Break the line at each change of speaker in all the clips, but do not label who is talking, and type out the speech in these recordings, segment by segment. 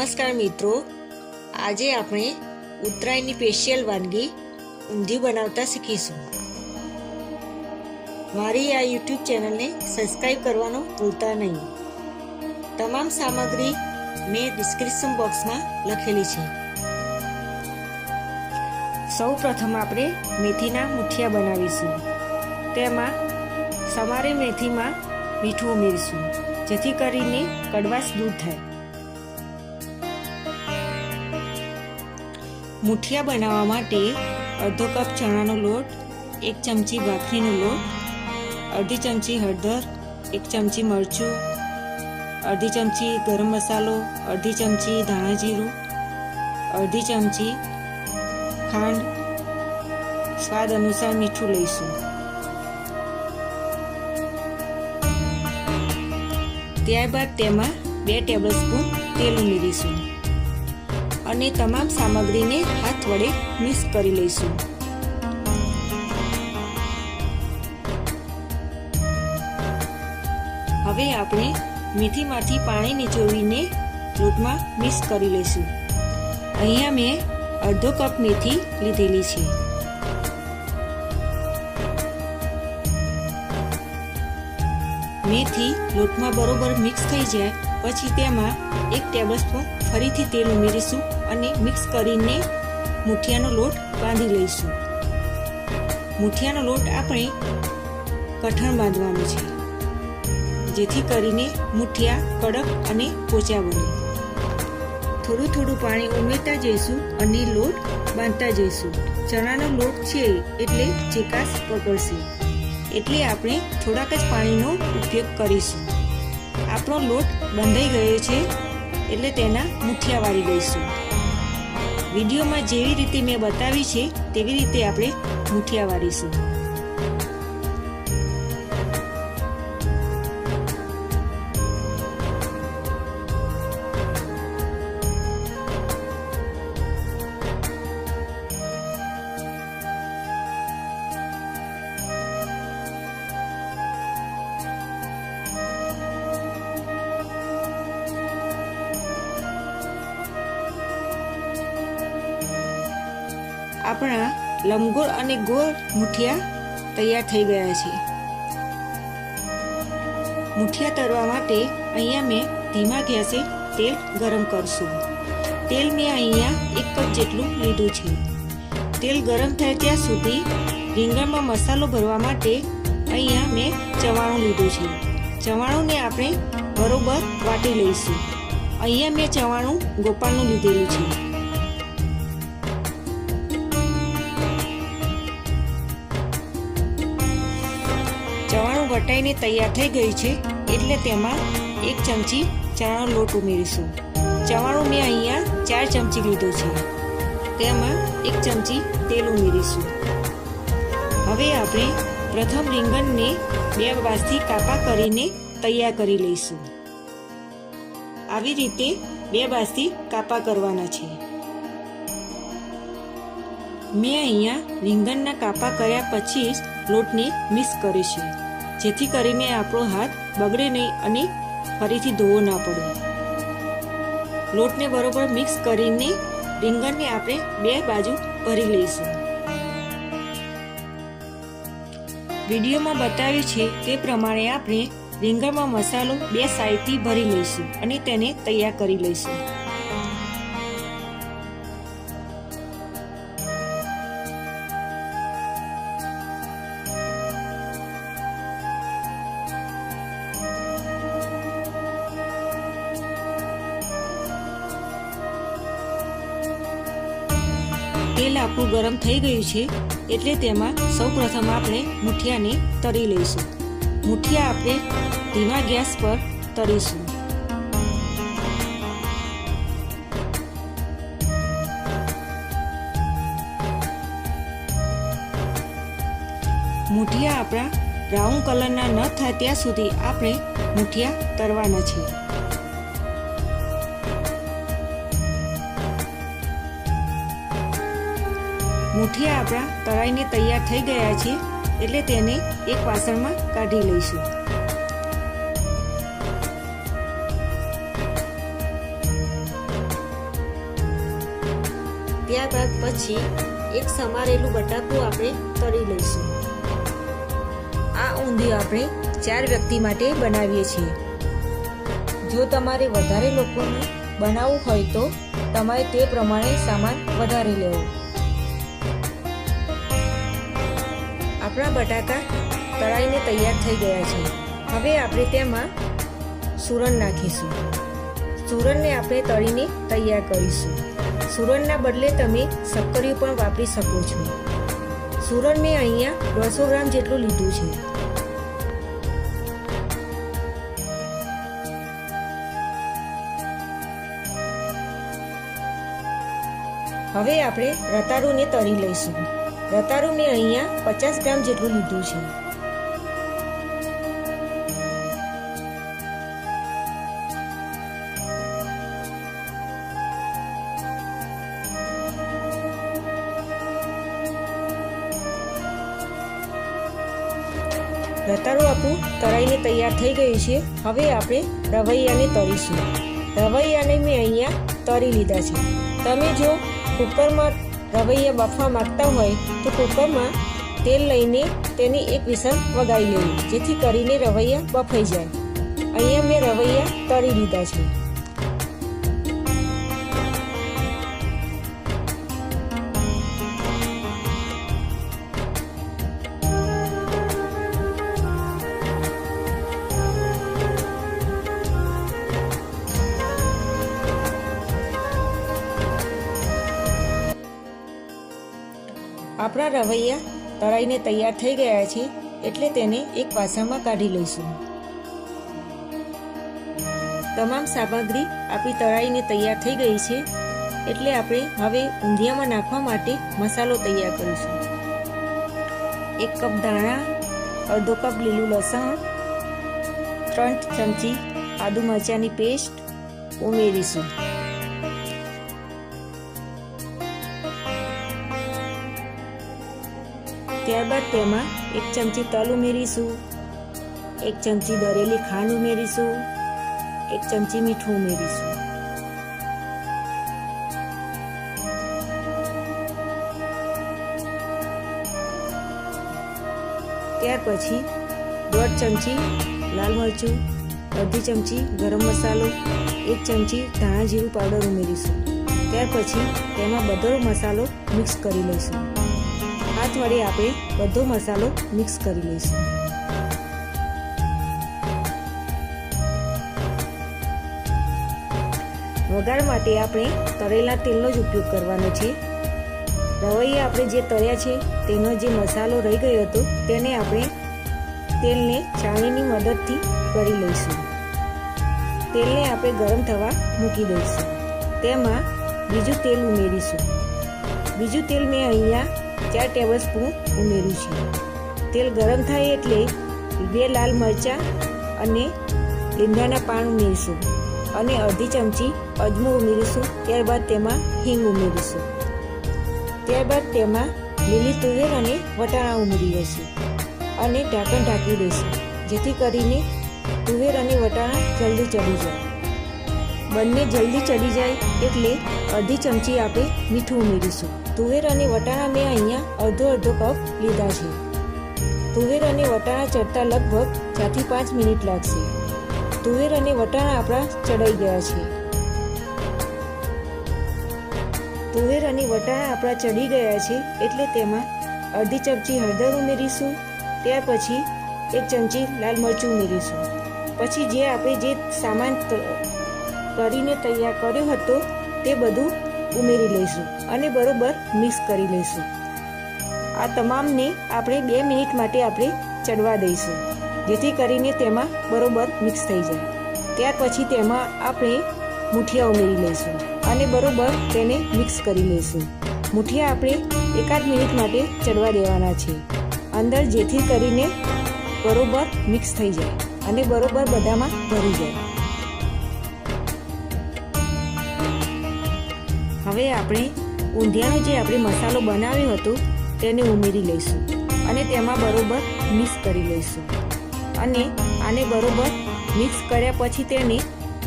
નમસ્કાર મિત્રો. આજે આપણે ઉત્તરાયણની સ્પેશિયલ વાનગી ઊંધિયું બનાવતા શીખીશું. મારી આ યુટ્યુબ ચેનલને સબસ્ક્રાઈબ કરવાનું ભૂલતા નહીં. તમામ સામગ્રી મેં ડિસ્ક્રિપ્શન બોક્સમાં લખેલી છે. સૌ પ્રથમ આપણે મેથીના મુઠિયા બનાવીશું. તેમાં સમારે મેથીમાં મીઠું ઉમેરીશું, જેથી કરીને કડવાશ દૂર થાય. મુઠિયા બનાવવા માટે અડધો કપ ચણાનો લોટ, એક ચમચી ભાખરીનો લોટ, અડધી ચમચી હળદર, એક ચમચી મરચું, અડધી ચમચી ગરમ મસાલો, અડધી ચમચી ધાણા જીરું, અડધી ચમચી ખાંડ. સ્વાદ અનુસાર મીઠું લઈશું. ત્યારબાદ તેમાં બે ટેબલ સ્પૂન તેલ ઉમેરીશું. અને તમામ સામગ્રીને હાથ વડે મિક્સ કરી લઈશું. હવે આપણે મેથીમાંથી પાણી નીચોવીને લોટમાં મિક્સ કરી લઈશું. અહીંયા મેં અડધો કપ મેથી લીધેલી છે. મેથી લોટમાં બરોબર મિક્સ થઈ જાય પછી તેમાં એક ટેબલસ્પૂન ફરીથી તેલ ઉમેરીશું અને મિક્સ કરીને મુઠિયાનો લોટ બાંધી લઈશું. મુઠિયાનો લોટ આપણે કઠણ બાંધવાનો છે, જેથી કરીને મુઠિયા કડક અને પોચા બને. થોડું થોડું પાણી ઉમેરતા જઈશું અને લોટ બાંધતા જઈશું. ચણાનો લોટ છે એટલે ચેકાશ પકડશે. એટલે આપણે થોડાક જ પાણીનો ઉપયોગ કરીશું. આપણો લોટ બંધાઈ ગયો છે એટલે તેના મુઠિયા વાળી લઈશું. વિડીયોમાં જેવી રીતે મેં બતાવી છે, તેવી રીતે આપણે મુઠિયા વાળીશું. આપણા લંબગોળ અને ગોળ મુઠિયા તૈયાર થઈ ગયા છે. મુઠિયા તરવા માટે અહીંયા મેં ધીમા ગેસે તેલ ગરમ કરશું. તેલ મેં અહીંયા એક કપ જેટલું લીધું છે. તેલ ગરમ થાય ત્યાં સુધી રીંગણમાં મસાલો ભરવા માટે અહીંયા મેં ચવાણું લીધું છે. ચવાણુંને આપણે બરોબર વાટી લઈશું. અહીંયા મેં ચવાણું ગોપાલનું લીધેલું છે. વટાઈને તૈયાર થઈ ગઈ છે એટલે તેમાં એક ચમચી ચણાનો લોટ ઉમેરીશું. ચવાણું મેં અહીંયા ચાર ચમચી લીધું છે. તેમાં એક ચમચી તેલ ઉમેરીશું. હવે આપણે પ્રથમ રીંગણને બે બાજથી કાપા કરીને તૈયાર કરી લઈશું. આવી રીતે બે બાજથી કાપા કરવાના છે. મેં અહીંયા રીંગણના કાપા કર્યા પછી જ લોટને મિક્સ કરીશું. જેથી કરીને આપણો હાથ બગડે નહીં અને ફરીથી ધોવો ના પડે. લોટને બરોબર મિક્સ કરીને રીંગણને આપણે બે બાજુ ભરી લઈશું. વિડીયોમાં બતાવ્યું છે તે પ્રમાણે આપણે રીંગણમાં મસાલો બે સાઈડથી ભરી લઈશું અને તેને તૈયાર કરી લઈશું. તેલ આપણું ગરમ થઈ ગયું છે એટલે તેમાં સૌ પ્રથમ આપણે મુઠિયાને તળી લઈશું. મુઠિયા આપણે ધીમા ગેસ પર તળીશું. મુઠિયા આપણા બ્રાઉન કલરના ન થાય ત્યાં સુધી આપણે મુઠિયા તળવાના છે. મુઠિયા આપણા તળાઈને તૈયાર થઈ ગયા છે એટલે તેને એક વાસણમાં કાઢી લઈશું. ત્યારબાદ પછી એક સમારેલું બટાકું આપણે તળી લઈશું. આ ઊંધિયું આપણે ચાર વ્યક્તિ માટે બનાવીએ છીએ. જો તમારે વધારે લોકોને બનાવવું હોય તો તમારે તે પ્રમાણે સામાન વધારે લેવો. આપણા બટાકા તળાઈને તૈયાર થઈ ગયા છે. હવે આપણે તેમાં સુરણ નાખીશું. સુરણને આપણે તળીને તૈયાર કરીશું. સુરણના બદલે તમે શક્કરિયું પણ વાપરી શકો છો. સુરણ મેં અહીંયા દોઢસો ગ્રામ જેટલું લીધું છે. હવે આપણે રતાળુને તળી લઈશું. રતાળુ મેં અહીંયા પચાસ ગ્રામ જેટલું લીધું છે. રતારું આપણું તળાઈને તૈયાર થઈ ગયું છે. હવે આપણે રવૈયાને તળીશું. રવૈયાને મેં અહીંયા તળી લીધા છે. તમે જો કુકરમાં રવૈયા બાફવા માંગતા હોય તો કુકરમાં તેલ લઈને તેની એક વિસલ વગાડી લેવી, જેથી કરીને રવૈયા બફાઈ જાય. અહીંયા મેં રવૈયા તળી લીધા છે. આપણા રવૈયા તળાઈને તૈયાર થઈ ગયા છે એટલે તેને એક વાસણમાં કાઢી લઈશું. તમામ સામગ્રી આપણી તળાઈને તૈયાર થઈ ગઈ છે એટલે આપણે હવે ઊંધિયામાં નાખવા માટે મસાલો તૈયાર કરીશું. એક કપ ધાણા, અડધો કપ લીલું લસણ, ત્રણ ચમચી આદુ મરચાંની પેસ્ટ ઉમેરીશું. ત્યારબાદ તેમાં એક ચમચી તલ ઉમેરીશું, એક ચમચી દરેલી ખાંડ ઉમેરીશું, એક ચમચી મીઠું ઉમેરીશું. ત્યાર પછી દોઢ ચમચી લાલ મરચું, અડધી ચમચી ગરમ મસાલો, એક ચમચી ધાણા જીરું પાવડર ઉમેરીશું. ત્યાર પછી તેમાં બધો મસાલો મિક્સ કરી લઈશું. હાથ વડે આપણે બધો મસાલો મિક્સ કરી લઈશું. વઘાર માટે આપણે તળેલા તેલનો જ ઉપયોગ કરવાનો છે. રવૈયે આપણે જે તળ્યા છે, તેનો જે મસાલો રહી ગયો હતો, તેને આપણે તેલને ચાણીની મદદથી કરી લઈશું. તેલને આપણે ગરમ થવા મૂકી દઈશું. તેમાં બીજું તેલ ઉમેરીશું. બીજું તેલ મેં અહીંયા ચાર ટેબલ સ્પૂન ઉમેર્યું છે. તેલ ગરમ થાય એટલે બે લાલ મરચાં અને લીમડાના પાન ઉમેરીશું અને અડધી ચમચી અજમો ઉમેરીશું. ત્યારબાદ તેમાં હિંગ ઉમેરીશું. ત્યારબાદ તેમાં લીલી તુવેર અને વટાણા ઉમેરી દઈશું અને ઢાંકણ ઢાંકી દઈશું જેથી કરીને તુવેર અને વટાણા જલ્દી ચડી જાય. બંને જલ્દી ચડી જાય એટલે અડધી ચમચી આપણે મીઠું ઉમેરીશું. તુવેર અને વટાણા મેં અહીંયા અડધો અડધો કપ લીધા છે. તુવેર અને વટાણા ચડતા લગભગ ચારથી પાંચ મિનિટ લાગશે. તુવેર અને વટાણા આપણા ચડાઈ ગયા છે. તુવેર અને વટાણા આપણા ચડી ગયા છે એટલે તેમાં અડધી ચમચી હળદર ઉમેરીશું, ત્યાર પછી એક ચમચી લાલ મરચું ઉમેરીશું. પછી જે આપણે જે સામાન કરીને તૈયાર કર્યો હતો તે બધું ઉમેરી લઈશું અને બરોબર મિક્સ કરી લઈશું. આ તમામને આપણે બે મિનિટ માટે આપણે ચડવા દઈશું, જેથી કરીને તેમાં બરોબર મિક્સ થઈ જાય. ત્યાર પછી તેમાં આપણે મુઠિયા ઉમેરી લઈશું અને બરોબર તેને મિક્સ કરી લઈશું. મુઠિયા આપણે એકાદ મિનિટ માટે ચડવા દેવાના છે અંદર જેથી કરીને બરોબર મિક્સ થઈ જાય અને બરોબર બધામાં ભરી જાય. હવે આપણે ઊંધિયાનો જે આપણે મસાલો બનાવ્યો હતો, તેને ઉમેરી લઈશું અને તેમાં બરોબર મિક્સ કરી લઈશું. અને આને બરોબર મિક્સ કર્યા પછી તેને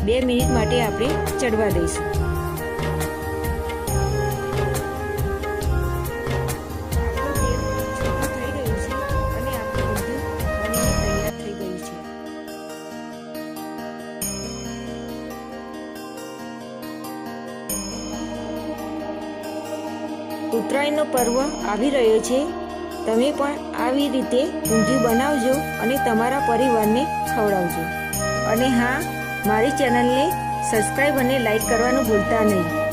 બે મિનિટ માટે આપણે ચડવા દઈશું. પર્વ આવી રહ્યો છે. તમે પણ આવી રીતે ઊંધિયું બનાવજો અને તમારા પરિવારને ખવડાવજો. અને હા, મારી ચેનલને સબસ્ક્રાઈબ અને લાઈક કરવાનું ભૂલતા નહીં.